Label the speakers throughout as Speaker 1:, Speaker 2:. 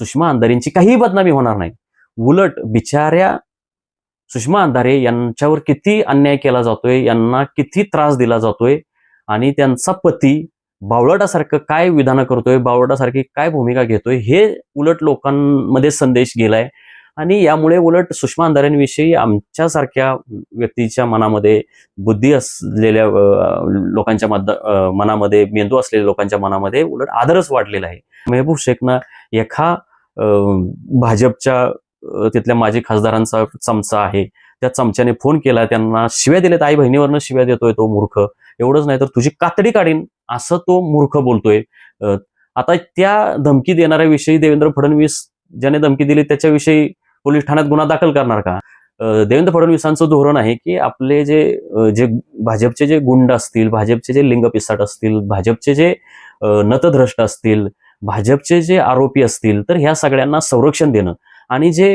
Speaker 1: सुषमा अंधारेंची काहीही बदनामी होणार नाही. उलट बिचाऱ्या सुषमा अंधारे यांच्यावर किती अन्याय केला जातोय यांना किती त्रास दिला जातोय आणि त्यांचा पती बावळटासारखं काय विधानं करतोय बावळटासारखी काय भूमिका घेतोय हे उलट लोकांमध्ये संदेश गेलाय. आणि यामुळे उलट सुषमा अंधारेंविषयी आमच्यासारख्या व्यक्तीच्या मनामध्ये बुद्धी असलेल्या लोकांच्या मद मनामध्ये मेंदू असलेल्या लोकांच्या मनामध्ये उलट आदरच वाढलेला आहे. मेहबूब शेखनं एका भाजपच्या तिथल्या माजी खासदारांचा चमचा आहे. त्या चमच्याने फोन केला त्यांना शिव्या दिल्यात. आई बहिणीवरनं शिव्या देतोय तो मूर्ख. एवढंच नाही तर तुझी कातडी काढीन असं तो मूर्ख बोलतोय. आता त्या धमकी देणाऱ्याविषयी देवेंद्र फडणवीस ज्याने धमकी दिली त्याच्याविषयी पोलीस ठाण्यात गुन्हा दाखल करणार का? देवेंद्र फडणवीसांचं धोरण आहे की आपले जे जे भाजपचे जे गुंड असतील भाजपचे जे लिंगपिसाट असतील भाजपचे जे नतद्रष्ट असतील भाजपचे जे आरोपी असतील तर ह्या सगळ्यांना संरक्षण देणं. आणि जे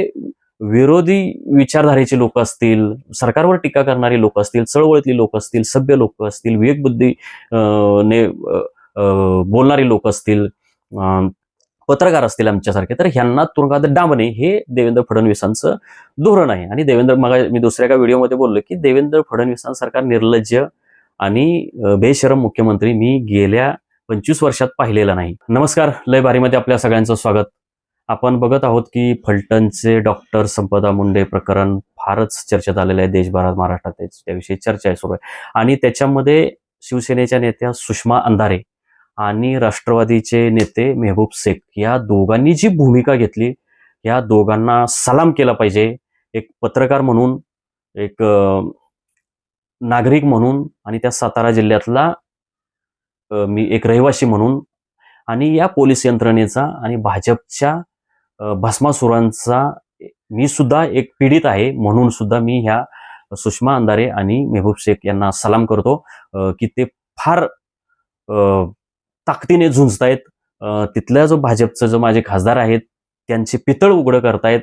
Speaker 1: विरोधी विचारधारेचे लोक असतील सरकारवर टीका करणारी लोक असतील चळवळीतली लोक असतील सभ्य लोक असतील विवेकबुद्धी ने बोलणारे लोक असतील पत्रकार असतील आमच्यासारखे तर ह्यांना तुरुंगात डांबणे हे देवेंद्र फडणवीसांचं धोरण आहे. आणि देवेंद्र मग मी दुसऱ्या एका व्हिडिओमध्ये बोललो की देवेंद्र फडणवीसांसारखा निर्लज्ज आणि बेशरम मुख्यमंत्री मी गेल्या पंचवीस वर्षात पाहिलेला नाही. नमस्कार लय बारीमध्ये आपल्या सगळ्यांचं स्वागत. आपण बघत आहोत की फलटणचे डॉक्टर संपदा मुंडे प्रकरण फारच चर्चेत आलेलं आहे देशभरात महाराष्ट्रात त्याविषयी चर्चा आहे सुरू आहे आणि त्याच्यामध्ये शिवसेनेच्या नेत्या सुषमा अंधारे आणि राष्ट्रवादीचे नेते मेहबूब शेख या दोघांनी जी भूमिका घेतली या दोघांना सलाम केला पाहिजे. एक पत्रकार म्हणून एक नागरिक म्हणून आणि त्या सातारा जिल्ह्यातला मी एक रहिवासी म्हणून आणि या पोलीस यंत्रणेचा आणि भाजपच्या भस्मासुरांचा मी सुद्धा एक पीडित आहे म्हणून सुद्धा मी ह्या सुषमा अंधारे आणि मेहबूब शेख यांना सलाम करतो की ते फार ताकदीने झुंजतायत. आहेत तिथल्या जो भाजपचं जो माझे खासदार आहेत त्यांचे पितळ उघडं करतायत.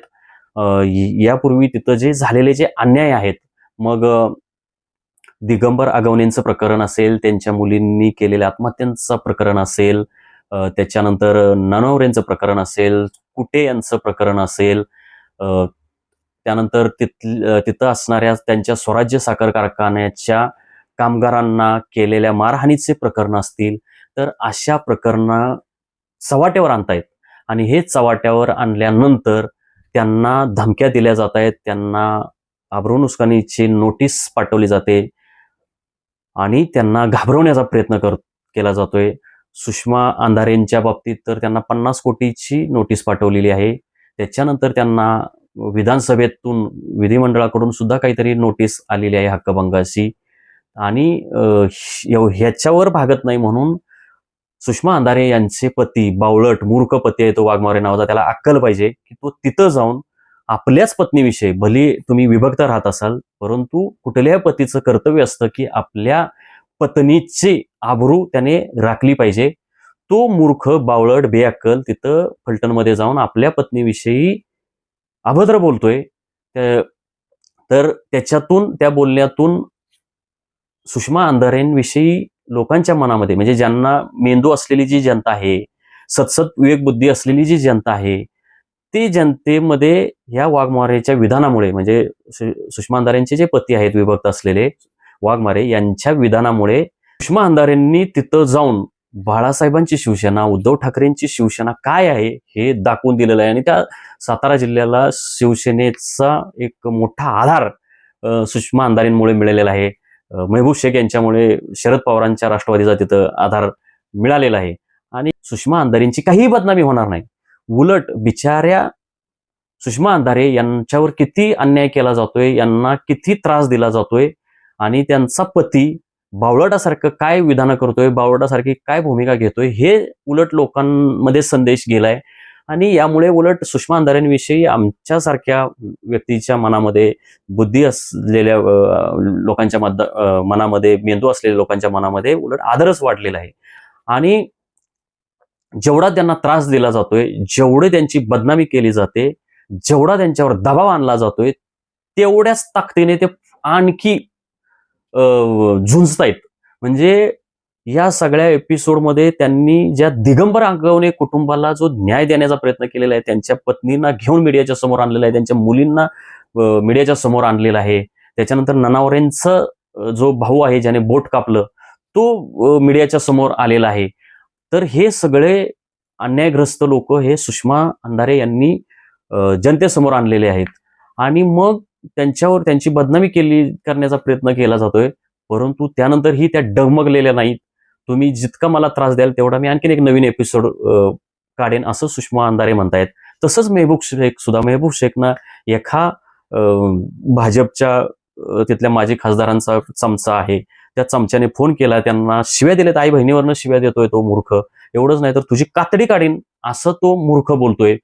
Speaker 1: यापूर्वी तिथं जे झालेले जे अन्याय आहेत मग दिगंबर आगवणेंचं प्रकरण असेल त्यांच्या मुलींनी केलेल्या आत्महत्यांचं प्रकरण असेल त्याच्यानंतर ननवरेंचं प्रकरण असेल कुटे यांचं प्रकरण असेल त्यानंतर तिथ तिथं असणाऱ्या त्यांच्या स्वराज्य साखर कारखान्याच्या कामगारांना केलेल्या मारहाणीचे प्रकरण असतील तर अशा प्रकरणं चव्हाट्यावर आणतायत. आणि हे चव्हाट्यावर आणल्यानंतर त्यांना धमक्या दिल्या जात आहेत त्यांना आबरू नोटीस पाठवली जाते. आणि त्यांना घाबरवण्याचा प्रयत्न कर केला जातोय. सुषमा अंधारेंच्या बाबतीत तर त्यांना पन्नास कोटीची नोटीस पाठवलेली आहे. त्याच्यानंतर त्यांना विधानसभेतून विधिमंडळाकडून सुद्धा काहीतरी नोटीस आलेली आहे हक्कभंगाशी. आणि ह्याच्यावर भागत नाही म्हणून सुषमा अंधारे यांचे पती बावळट मूर्ख पती आहे तो वाघमारे नावाचा त्याला अक्कल पाहिजे की तो तिथं जाऊन आपल्याच पत्नीविषयी भले तुम्ही विभक्त राहत असाल परंतु कुठल्याही पतीचं कर्तव्य असतं की आपल्या पत्नीची आबरू त्याने राखली पाहिजे. तो मूर्ख बावळट बेअक्कल तिथं फलटणमध्ये जाऊन आपल्या पत्नीविषयी अभद्र बोलतोय. तर त्याच्यातून त्या बोलण्यातून सुषमा अंधारेंविषयी लोकांच्या मनामध्ये म्हणजे ज्यांना मेंदू असलेली जी जनता आहे सतसत विवेकबुद्धी असलेली जी जनता आहे ती जनतेमध्ये या वाघमारेच्या विधानामुळे म्हणजे सु- सुषमा अंधारेंचे जे पती आहेत विभक्त असलेले वाघमारे यांच्या विधानामुळे सुषमा अंधारेंनी तिथं जाऊन बाळासाहेबांची शिवसेना उद्धव ठाकरेंची शिवसेना काय आहे हे दाखवून दिलेलं आहे. आणि त्या सातारा जिल्ह्याला शिवसेनेचा एक मोठा आधार सुषमा अंधारेंमुळे मिळालेला आहे. मेहबूब शेख यांच्यामुळे शरद पवारांच्या राष्ट्रवादीचा तिथं आधार मिळालेला आहे. आणि सुषमा अंधारेंची काहीही बदनामी होणार नाही. उलट बिचाऱ्या सुषमा अंधारे यांच्यावर किती अन्याय केला जातोय यांना किती त्रास दिला जातोय आणि त्यांचा पती बावळटासारखं काय विधानं करतोय बावळटासारखी काय भूमिका घेतोय हे उलट लोकांमध्ये संदेश गेलाय. आणि यामुळे उलट सुषमा अंधारेंविषयी आमच्यासारख्या व्यक्तीच्या मनामध्ये बुद्धी असलेल्या लोकांच्या मद मनामध्ये मेंदू असलेल्या लोकांच्या मनामध्ये उलट आदरच वाढलेला आहे. आणि जेवढा त्यांना त्रास दिला जातोय जेवढे त्यांची बदनामी केली जाते जेवढा त्यांच्यावर दबाव आणला जातोय तेवढ्याच ताकदीने ते आणखी झुंजतायत. म्हणजे या सगळ्या एपिसोडमध्ये त्यांनी ज्या दिगंबर आगवणे कुटुंबाला जो न्याय देण्याचा प्रयत्न केलेला आहे त्यांच्या पत्नींना घेऊन मीडियाच्या समोर आणलेला आहे त्यांच्या मुलींना मीडियाच्या समोर आणलेला आहे. त्याच्यानंतर ननावरेंचं जो भाऊ आहे ज्याने बोट कापलं तो मीडियाच्या समोर आलेला आहे. तर हे सगळे अन्यायग्रस्त लोक हे सुषमा अंधारे यांनी जनतेसमोर आणलेले आहेत. आणि मग त्यांच्यावर त्यांची बदनामी केली करण्याचा प्रयत्न केला जातोय. परंतु त्यानंतर ही त्या डगमगलेल्या नाहीत. तुम्ही जितका मला त्रास द्याल तेवढा मी आणखीन एक नवीन एपिसोड काढेन असं सुषमा अंधारे म्हणतायत. तसंच मेहबूब शेख सुद्धा मेहबूब शेखना एका भाजपच्या तिथल्या माजी खासदारांचा चमचा आहे. त्या चमच्याने फोन केला त्यांना शिव्या दिल्यात आई बहिणीवरनं शिव्या देतोय तो मूर्ख. एवढंच नाही तर तुझी कातडी काढीन असं तो मूर्ख बोलतोय.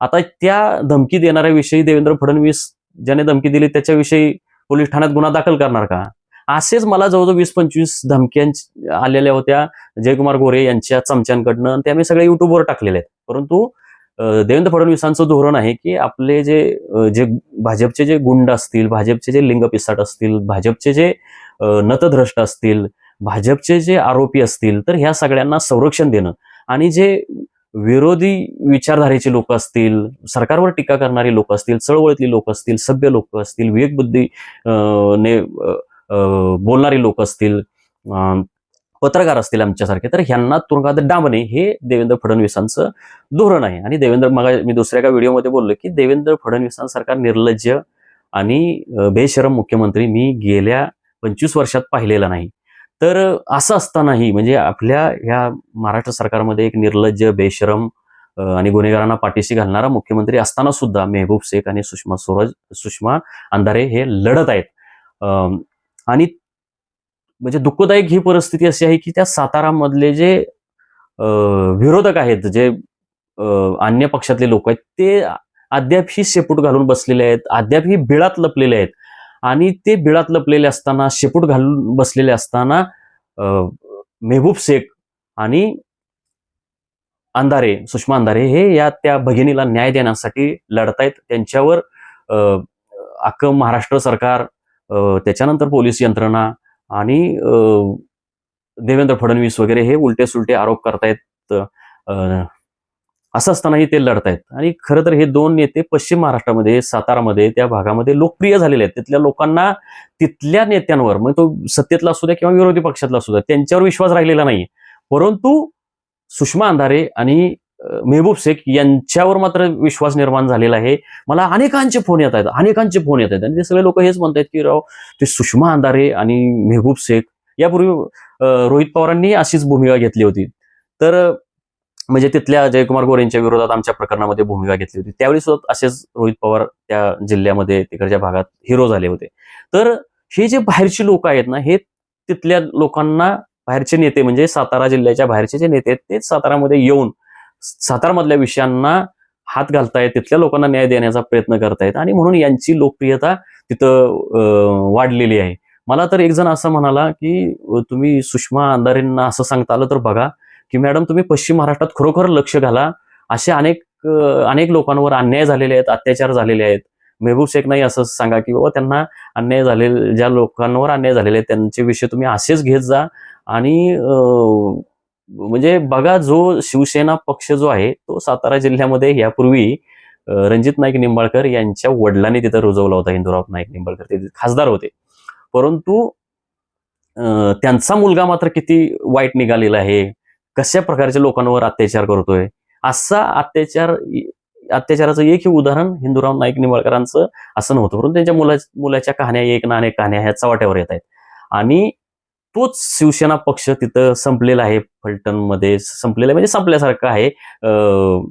Speaker 1: आता त्या धमकी देणाऱ्या विषयी देवेंद्र फडणवीस ज्याने धमकी दिली त्याच्याविषयी पोलीस ठाण्यात गुन्हा दाखल करणार का? असेच मला जवळजवळ वीस पंचवीस धमक्या आलेल्या होत्या जयकुमार गोरे यांच्या चमच्यांकडनं ते आम्ही सगळे युट्यूबवर टाकलेले आहेत. परंतु देवेंद्र फडणवीसांचं धोरण आहे की आपले जे जे भाजपचे जे गुंड असतील भाजपचे जे लिंगपिसाट असतील भाजपचे जे नतद्रष्ट असतील भाजपचे जे आरोपी असतील तर ह्या सगळ्यांना संरक्षण देणं. आणि जे विरोधी विचारधारेचे लोक असतील सरकारवर टीका करणारी लोक असतील चळवळीतली लोक असतील सभ्य लोक असतील विवेकबुद्धी ने बोलणारी लोक असतील पत्रकार असतील आमच्यासारखे तर ह्यांना तुरुंगात डांबणे हे देवेंद्र फडणवीसांचं धोरण आहे. आणि देवेंद्र मग मी दुसऱ्या एका व्हिडिओमध्ये बोललो की देवेंद्र फडणवीसांसारखा निर्लज्ज आणि बेशरम मुख्यमंत्री मी गेल्या पंचवीस वर्षात पाहिलेला नाही. तर असं असतानाही म्हणजे आपल्या ह्या महाराष्ट्र सरकारमध्ये एक निर्लज्ज बेशरम आणि गुन्हेगारांना पाठीशी घालणारा मुख्यमंत्री असताना सुद्धा मेहबूब शेख आणि सुषमा स्वराज सुषमा अंधारे हे लढत आहेत. अं, आणि म्हणजे दुःखदायक ही परिस्थिती अशी आहे की त्या सातारामधले जे विरोधक आहेत जे अन्य पक्षातले लोक आहेत ते अद्याप ही शेपूट घालून बसलेले आहेत अद्याप ही बिळात लपलेले आहेत. आणि ते बिळात लपलेले असताना शेपूट घालून बसलेले असताना मेहबूब शेख आणि अंधारे सुषमा अंधारे हे या त्या भगिनीला न्याय देण्यासाठी लढतायत. त्यांच्यावर अख्खं महाराष्ट्र सरकार त्याच्यानंतर पोलीस यंत्रणा आणि देवेंद्र फडणवीस वगैरे हे उलटे सुलटे आरोप करतायत. असं असतानाही ते लढतायत आणि खरं तर हे दोन नेते पश्चिम महाराष्ट्रामध्ये सातारामध्ये त्या भागामध्ये लोकप्रिय झालेले आहेत. तिथल्या लोकांना तिथल्या नेत्यांवर म्हणजे तो सत्तेतला असू द्या किंवा विरोधी पक्षातला असू द्या त्यांच्यावर विश्वास राहिलेला नाही परंतु सुषमा अंधारे आणि मेहबूब शेख यांच्यावर मात्र विश्वास निर्माण झालेला आहे. मला अनेकांचे फोन येत आहेत अनेकांचे फोन येत आहेत. आणि ते सगळे लोक हेच म्हणतात की राव ते सुषमा अंधारे आणि मेहबूब शेख यापूर्वी रोहित पवारांनी अशीच भूमिका घेतली होती. तर म्हणजे तिथल्या जयकुमार गोरेंच्या विरोधात आमच्या प्रकरणामध्ये भूमिका घेतली होती. त्यावेळी सुद्धा असेच रोहित पवार त्या जिल्ह्यामध्ये तिकडच्या भागात हिरो झाले होते. तर हे जे बाहेरची लोक आहेत ना हे तिथल्या लोकांना बाहेरचे नेते म्हणजे सातारा जिल्ह्याच्या बाहेरचे जे नेते आहेत ते सातारामध्ये येऊन सातारामधल्या विषयांना हात घालतायत तिथल्या लोकांना न्याय देण्याचा प्रयत्न करतायत आणि म्हणून यांची लोकप्रियता तिथं अं, वाढलेली आहे. मला तर एक जण असं म्हणाला की तुम्ही सुषमा अंधारेंना असं सांगता आलं तर बघा की मॅडम तुम्ही पश्चिम महाराष्ट्रात खरोखर लक्ष घाला. असे अनेक अनेक लोकांवर अन्याय झालेले आहेत अत्याचार झालेले आहेत. मेहबूब शेख नाही असं सांगा की बाबा त्यांना अन्याय झालेले ज्या लोकांवर अन्याय झालेले आहेत त्यांचे विषय तुम्ही असेच घेत जा. आणि म्हणजे बघा जो शिवसेना पक्ष जो आहे तो सातारा जिल्ह्यामध्ये यापूर्वी रणजित नाईक निंबाळकर यांच्या वडिलांनी तिथं रुजवला होता हिंदूराव नाईक निंबाळकर. ते खासदार होते. परंतु त्यांचा मुलगा मात्र किती वाईट निघालेला आहे. कशा प्रकारच्या लोकांवर अत्याचार करतोय? असा अत्याचार अत्याचाराचं एकही उदाहरण हिंदूराव नाईक निंबाळकरांचं असं नव्हतं. परंतु त्यांच्या मुला मुलाच्या कहाण्या एक ना अनेक कहाण्या ह्या चव्हाट्यावर येत आहेत. आणि तोच शिवसेना पक्ष तिथं संपलेला आहे फलटणमध्ये. संपलेला आहे म्हणजे संपल्यासारखं आहे. अं,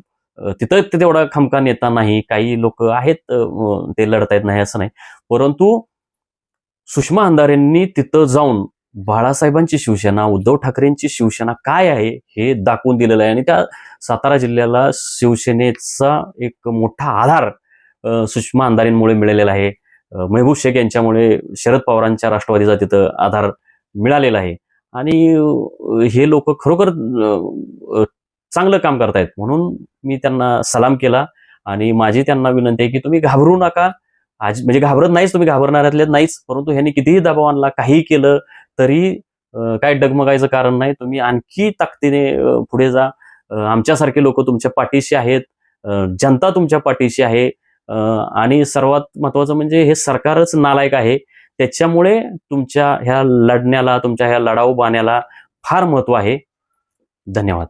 Speaker 1: तिथं तेवढा खमका नेता नाही. काही लोक आहेत ते लढता येत नाही असं नाही. परंतु सुषमा अंधारेंनी तिथं जाऊन बाळासाहेबांची शिवसेना उद्धव ठाकरेंची शिवसेना काय आहे हे दाखवून दिलेलं आहे. आणि त्या सातारा जिल्ह्याला शिवसेनेचा एक मोठा आधार सुषमा अंधारेंमुळे मिळालेला आहे. अं, मेहबूब शेख यांच्यामुळे शरद पवारांच्या राष्ट्रवादीचा तिथं आधार मिळालेला आहे. आणि हे लोक खरोखर चांगलं काम करतायत. म्हणून मी त्यांना सलाम केला. आणि माझी त्यांना विनंती आहे की तुम्ही घाबरू नका. आज म्हणजे घाबरत नाहीच तुम्ही घाबरणाऱ्यातले नाहीच. परंतु ह्यांनी कितीही दबाव आणला काही केलं तरी काय डगमगायचं कारण नाही. तुम्ही आणखी ताकदीने पुढे जा. आमच्यासारखे लोक तुमच्या पाठीशी आहेत. जनता तुमच्या पाठीशी आहे. आणि सर्वात महत्वाचं म्हणजे हे सरकारच नालायक आहे. त्याच्यामुळे तुमच्या ह्या लढण्याला तुमच्या ह्या लढाऊ बाण्याला फार महत्त्व आहे. धन्यवाद.